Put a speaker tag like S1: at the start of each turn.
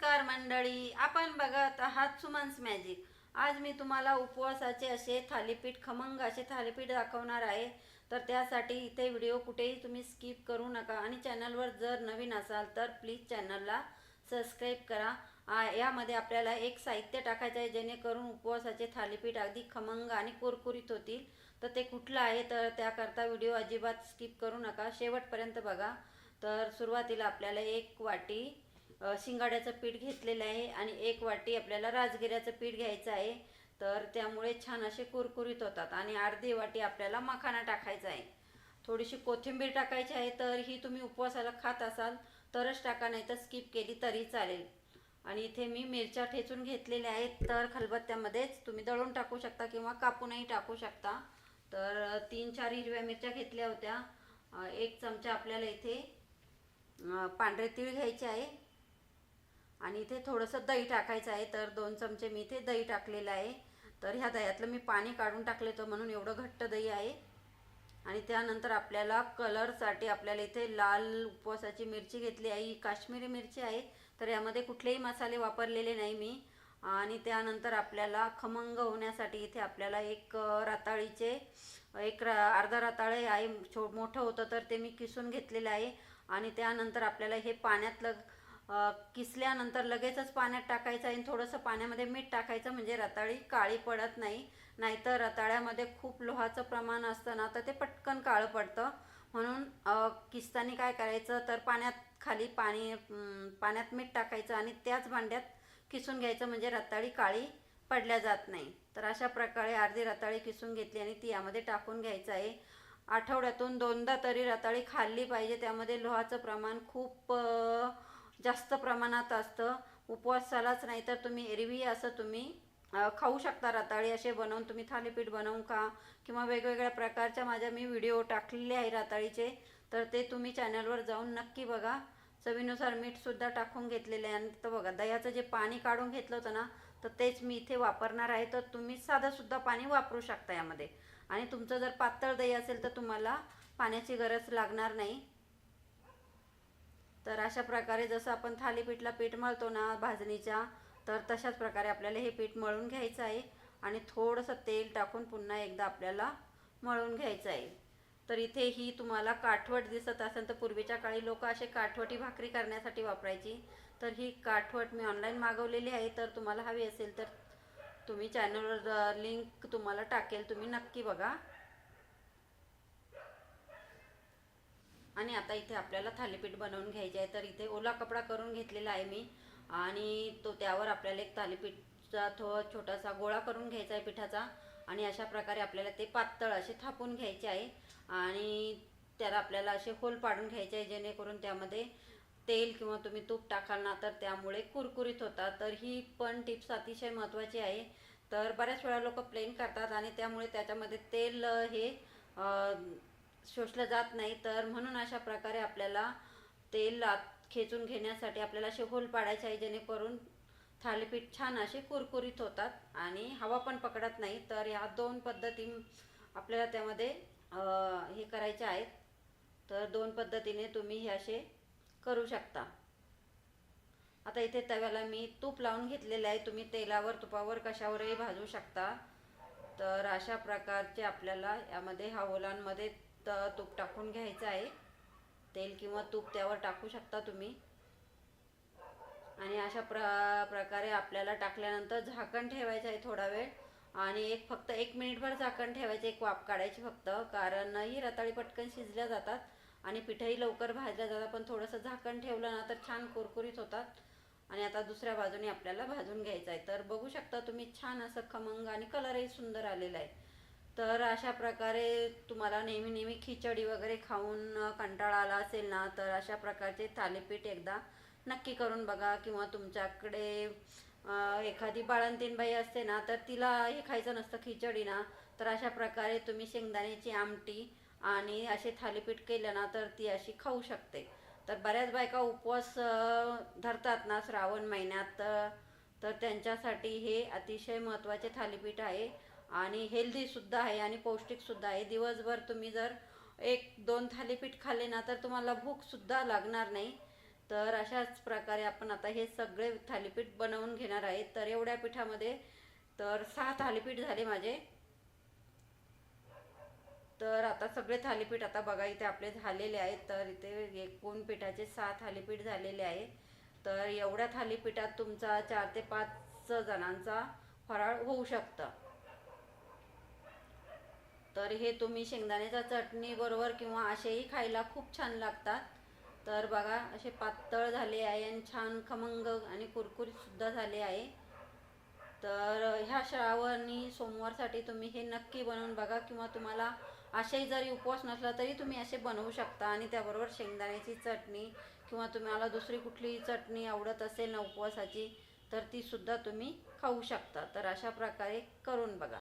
S1: नमस्कार मंडळी आपण बघत आहात सुमन्स मॅजिक आज मी तुम्हाला उपवासाचे असे थालीपीठ खमंग असे थालीपीठ दाखवणार आहे. तर त्यासाठी इथे व्हिडिओ कुठेही तुम्ही स्किप करू नका आणि चॅनलवर जर नवीन असाल तर प्लीज चॅनलला सबस्क्राईब करा. आ- यामध्ये आपल्याला एक साहित्य टाकायचं आहे जेणेकरून उपवासाचे थालीपीठ अगदी खमंग आणि कुरकुरीत होतील. तर ते कुठलं आहे तर त्याकरता व्हिडिओ अजिबात स्किप करू नका. शेवटपर्यंत बघा. तर सुरुवातीला आपल्याला एक वाटी शिंगाड्याचं पीठ घेतलेलं आहे आणि एक वाटी आपल्याला राजगिऱ्याचं पीठ घ्यायचं आहे. तर त्यामुळे छान असे कुरकुरीत होतात आणि अर्धी वाटी आपल्याला मखाना टाकायचा आहे. थोडीशी कोथिंबीर टाकायची आहे तर ही तुम्ही उपवासाला खात असाल तरच टाका नाही तर स्किप केली तरी चालेल. आणि इथे मी मिरच्या ठेचून घेतलेल्या आहेत तर खलबत्त्यामध्येच तुम्ही दळून टाकू शकता किंवा कापूनही टाकू शकता. तर तीन चार हिरव्या मिरच्या घेतल्या होत्या. एक चमचा आपल्याला इथे पांढरे तीळ घ्यायचे आहे. आणि इथे थोडंसं दही टाकायचं आहे. तर दोन चमचे मी इथे दही टाकलेलं आहे. तर ह्या दह्यातलं मी पाणी काढून टाकले तर म्हणून एवढं घट्ट दही आहे. आणि त्यानंतर आपल्याला कलरसाठी आपल्याला इथे लाल उपवासाची मिरची घेतली आहे. ही काश्मीरी मिरची आहे. तर यामध्ये कुठलेही मसाले वापरलेले नाही मी. आणि त्यानंतर आपल्याला खमंग होण्यासाठी इथे आपल्याला एक अ, रताळीचे एक रा अर्धा रताळे आहे. छो मोठं होतं तर ते मी किसून घेतलेलं आहे. आणि त्यानंतर आपल्याला हे पाण्यातलं किसल्यानंतर लगेचच पाण्यात टाकायचं आणि थोडंसं पाण्यामध्ये मीठ टाकायचं म्हणजे रताळी काळी पडत नाही. नाहीतर रताळ्यामध्ये खूप लोहाचं प्रमाण असतं ना तर ते पटकन काळं पडतं. म्हणून किसतानी काय करायचं तर पाण्यात खाली पाणी पाण्यात मीठ टाकायचं आणि त्याच भांड्यात किसून घ्यायचं म्हणजे रताळी काळी पडल्या जात नाही. तर अशा प्रकारे अर्धी रताळी किसून घेतली आणि ती यामध्ये टाकून घ्यायचं आहे. आठवड्यातून दोनदा तरी रताळी खाल्ली पाहिजे त्यामध्ये लोहाचं प्रमाण खूप जास्त प्रमाणात असतं. उपवासालाच नाही तर तुम्ही एरवी असं तुम्ही खाऊ शकता. रताळी असे बनवून तुम्ही थालीपीठ बनवून खा किंवा वेगवेगळ्या प्रकारच्या माझ्या मी व्हिडिओ टाकलेले आहे रताळीचे तर ते तुम्ही चॅनलवर जाऊन नक्की बघा. चवीनुसार मीठसुद्धा टाकून घेतलेले आहे. आणि तर बघा दह्याचं जे पाणी काढून घेतलं होतं ना तर तेच मी इथे वापरणार आहे. तर तुम्ही साधंसुद्धा पाणी वापरू शकता यामध्ये. आणि तुमचं जर पातळ दही असेल तर तुम्हाला पाण्याची गरज लागणार नाही. तर अशा प्रकारे जसं आपण थालीपीठला पीठ मळतो ना भाजणीच्या तर तशाच प्रकारे आपल्याला हे पीठ मळून घ्यायचं आहे. आणि थोडंसं तेल टाकून पुन्हा एकदा आपल्याला मळून घ्यायचं आहे. तर इथे ही तुम्हाला काठवट दिसत असेल तर पूर्वीच्या काळी लोक असे काठवटी भाकरी करण्यासाठी वापरायची. तर ही काठवट मी ऑनलाईन मागवलेली आहे. तर तुम्हाला हवी असेल तर तुम्ही चॅनलवर लिंक तुम्हाला टाकेल. तुम्ही नक्की बघा. आणि आता इथे आपल्याला थालीपीठ बनवून घ्यायचे आहे. तर इथे ओला कपडा करून घेतलेला आहे मी. आणि तो त्यावर आपल्याला एक थालीपीठचा थो छोटासा गोळा करून घ्यायचा आहे पिठाचा. आणि अशा प्रकारे आपल्याला ते पातळ असे थापून घ्यायचे आहे. आणि त्याला आपल्याला असे होल पाडून घ्यायचे आहे जेणेकरून त्यामध्ये तेल किंवा तुम्ही तूप टाकाल ना तर त्यामुळे कुरकुरीत होतात. तर ही पण टिप्स अतिशय महत्त्वाची आहे. तर बऱ्याच वेळा लोक प्लेन करतात आणि त्यामुळे त्याच्यामध्ये तेल हे शोषलं जात नाही तर म्हणून अशा प्रकारे आपल्याला तेल आत खेचून घेण्यासाठी आपल्याला असे होल पाडायचे आहे जेणेकरून थालीपीठ छान असे कुरकुरीत होतात आणि हवा पण पकडत नाही. तर ह्या दोन पद्धती आपल्याला त्यामध्ये हे करायचे आहेत. तर दोन पद्धतीने तुम्ही हे असे करू शकता. आता इथे तव्याला मी तूप लावून घेतलेलं आहे. तुम्ही तेलावर तुपावर कशावरही भाजू शकता. तर अशा प्रकारचे आपल्याला यामध्ये हा ओलांमध्ये फक्त तूप टाकून घ्यायचं आहे. तेल किंवा तूप त्यावर टाकू शकता तुम्ही. आणि अशा प्र प्रकारे आपल्याला टाकल्यानंतर झाकण ठेवायचं आहे थोडा वेळ. आणि एक फक्त एक मिनिटभर झाकण ठेवायचं एक वाफ काढायची फक्त. कारण ही रताळी पटकन शिजल्या जातात आणि पिठंही लवकर भाजल्या जातात. पण थोडंसं झाकण ठेवलं ना तर छान कुरकुरीत होतात. आणि आता दुसऱ्या बाजूने आपल्याला भाजून घ्यायचं आहे. तर बघू शकता तुम्ही छान असं खमंग आणि कलरही सुंदर आलेला आहे. तर अशा प्रकारे तुम्हाला नेहमी नेहमी खिचडी वगैरे खाऊन कंटाळा आला असेल ना तर अशा प्रकारचे थालीपीठ एकदा नक्की करून बघा. किंवा तुमच्याकडे एखादी बाळंतीण बाई असते ना तर तिला हे खायचं नसतं खिचडी ना. तर अशा प्रकारे तुम्ही शेंगदाण्याची आमटी आणि असे थालीपीठ केलं ना तर ती अशी खाऊ शकते. तर बऱ्याच बायका उपवास धरतात ना श्रावण महिन्यात तर त्यांच्यासाठी हे अतिशय महत्त्वाचे थालीपीठ आहे. आणि हेल्दीसुद्धा आहे आणि पौष्टिकसुद्धा आहे. दिवसभर तुम्ही जर एक दोन थालीपीठ खाल्ले ना तर तुम्हाला भूकसुद्धा लागणार नाही. तर अशाच प्रकारे आपण आता हे सगळे थालीपीठ बनवून घेणार आहे. तर एवढ्या पिठामध्ये तर सहा थालीपीठ झाले माझे. तर आता सगळे थालीपीठ आता बघा इथे आपले झालेले आहेत. तर इथे एकूण पिठाचे सहा थालीपीठ झालेले आहे. तर एवढ्या थालीपीठात तुमचा चार ते पाच जणांचा फराळ होऊ शकतं. तर हे तुम्ही शेंगदाण्याच्या चटणी बरोबर किंवा असेही खायला खूप छान लागतात. तर बघा असे पातळ झाले आहे आणि छान खमंग आणि कुरकुरीतसुद्धा झाले आहे. तर ह्या श्रावणी सोमवारसाठी तुम्ही हे नक्की बनवून बघा किंवा तुम्हाला असेही जरी उपवास नसला तरी तुम्ही असे बनवू शकता आणि त्याबरोबर शेंगदाण्याची चटणी किंवा तुम्हाला दुसरी कुठलीही चटणी आवडत असेल ना उपवासाची तर तीसुद्धा तुम्ही खाऊ शकता. तर अशा प्रकारे करून बघा.